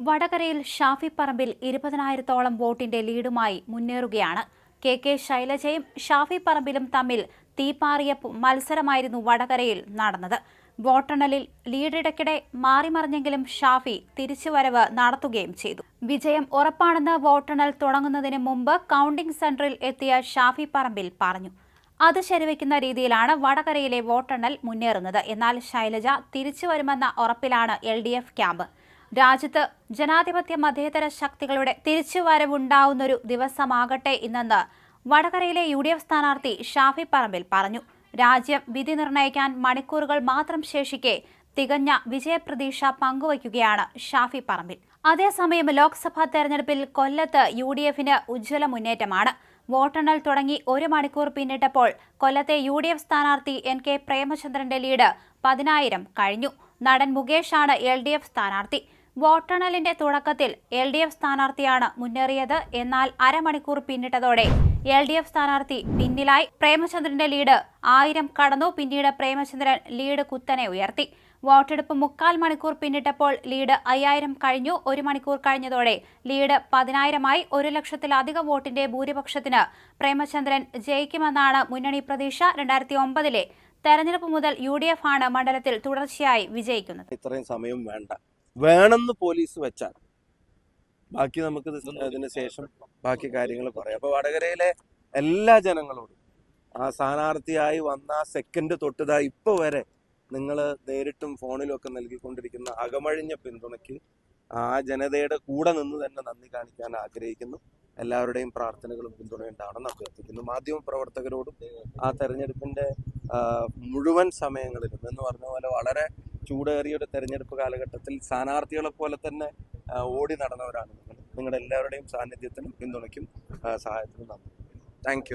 വടകരയിൽ ഷാഫി പറമ്പിൽ ഇരുപതിനായിരത്തോളം വോട്ടിന്റെ ലീഡുമായി മുന്നേറുകയാണ്. കെ കെ ശൈലജയും ഷാഫി പറമ്പിലും തമ്മിൽ തീപ്പാറിയ മത്സരമായിരുന്നു വടകരയിൽ നടന്നത്. വോട്ടെണ്ണലിൽ ലീഡിടയ്ക്കിടെ മാറിമറിഞ്ഞെങ്കിലും ഷാഫി തിരിച്ചുവരവ് നടത്തുകയും ചെയ്തു. വിജയം ഉറപ്പാണെന്ന് വോട്ടെണ്ണൽ തുടങ്ങുന്നതിന് മുമ്പ് കൗണ്ടിംഗ് സെന്ററിൽ എത്തിയ ഷാഫി പറമ്പിൽ പറഞ്ഞു. അത് ശരിവയ്ക്കുന്ന രീതിയിലാണ് വടകരയിലെ വോട്ടെണ്ണൽ മുന്നേറുന്നത്. എന്നാൽ ശൈലജ തിരിച്ചുവരുമെന്ന ഉറപ്പിലാണ് എൽ ഡി എഫ് ക്യാമ്പ്. രാജ്യത്ത് ജനാധിപത്യ മതേതര ശക്തികളുടെ തിരിച്ചുവരവുണ്ടാവുന്നൊരു ദിവസമാകട്ടെ ഇന്നെന്ന് വടകരയിലെ യു ഡി എഫ് സ്ഥാനാർത്ഥി ഷാഫി പറമ്പിൽ പറഞ്ഞു. രാജ്യം വിധി നിർണയിക്കാൻ മണിക്കൂറുകൾ മാത്രം ശേഷിക്കെ തികഞ്ഞ വിജയപ്രതീക്ഷ പങ്കുവയ്ക്കുകയാണ് ഷാഫി പറമ്പിൽ. അതേസമയം ലോക്സഭാ തെരഞ്ഞെടുപ്പിൽ കൊല്ലത്ത് യു ഡി എഫിന് ഉജ്ജ്വല മുന്നേറ്റമാണ്. വോട്ടെണ്ണൽ തുടങ്ങി ഒരു മണിക്കൂർ പിന്നിട്ടപ്പോൾ കൊല്ലത്തെ യു ഡി എഫ് സ്ഥാനാർത്ഥി എൻ കെ പ്രേമചന്ദ്രന്റെ ലീഡ് പതിനായിരം കഴിഞ്ഞു. നടൻ മുകേഷാണ് എൽ ഡി എഫ് സ്ഥാനാർത്ഥി. വോട്ടെണ്ണലിന്റെ തുടക്കത്തിൽ എൽ ഡി എഫ് സ്ഥാനാർത്ഥിയാണ് മുന്നേറിയത്. എന്നാൽ അരമണിക്കൂർ പിന്നിട്ടതോടെ എൽ ഡി എഫ് സ്ഥാനാർത്ഥി പിന്നിലായി. പ്രേമചന്ദ്രന്റെ ലീഡ് ആയിരം കടന്നു. പിന്നീട് പ്രേമചന്ദ്രൻ ലീഡ് കുത്തനെ ഉയർത്തി. വോട്ടെടുപ്പ് മുക്കാൽ മണിക്കൂർ പിന്നിട്ടപ്പോൾ ലീഡ് അയ്യായിരം കഴിഞ്ഞു. ഒരു മണിക്കൂർ കഴിഞ്ഞതോടെ ലീഡ് പതിനായിരമായി. ഒരു ലക്ഷത്തിലധികം വോട്ടിന്റെ ഭൂരിപക്ഷത്തിന് പ്രേമചന്ദ്രൻ ജയിക്കുമെന്നാണ് മുന്നണി പ്രതീക്ഷ. രണ്ടായിരത്തി ഒമ്പതിലെ തെരഞ്ഞെടുപ്പ് മുതൽ യു ഡി എഫ് ആണ് മണ്ഡലത്തിൽ തുടർച്ചയായി വിജയിക്കുന്നത്. ഇത്രയും സമയം വേണ്ട. വേണമെന്ന് പോലീസ് വെച്ചാൽ ബാക്കി നമുക്ക് ഇത് ഇതിന് ശേഷം ബാക്കി കാര്യങ്ങൾ പറയാം. അപ്പൊ വടകരയിലെ എല്ലാ ജനങ്ങളോടും ആ സ്ഥാനാർത്ഥിയായി വന്ന സെക്കൻഡ് തൊട്ടുതാ ഇപ്പൊ വരെ നിങ്ങൾ നേരിട്ടും ഫോണിലും ഒക്കെ നൽകിക്കൊണ്ടിരിക്കുന്ന അകമഴിഞ്ഞ പിന്തുണയ്ക്ക് ആ ജനതയുടെ കൂടെ നിന്ന് തന്നെ നന്ദി കാണിക്കാൻ ആഗ്രഹിക്കുന്നു. എല്ലാവരുടെയും പ്രാർത്ഥനകളും പിന്തുണയുണ്ടാണെന്ന് അഭ്യർത്ഥിക്കുന്നു. മാധ്യമ പ്രവർത്തകരോടും ആ തെരഞ്ഞെടുപ്പിന്റെ മുഴുവൻ സമയങ്ങളിലും എന്ന് പറഞ്ഞ പോലെ വളരെ ചൂടേറിയ ഒരു തെരഞ്ഞെടുപ്പ് കാലഘട്ടത്തിൽ സ്ഥാനാർത്ഥികളെ പോലെ തന്നെ ഓടി നടന്നവരാണ് നിങ്ങൾ. നിങ്ങളുടെ എല്ലാവരുടെയും സാന്നിധ്യത്തിനും പിന്തുണയ്ക്കും സഹായത്തിനും നന്ദി. താങ്ക്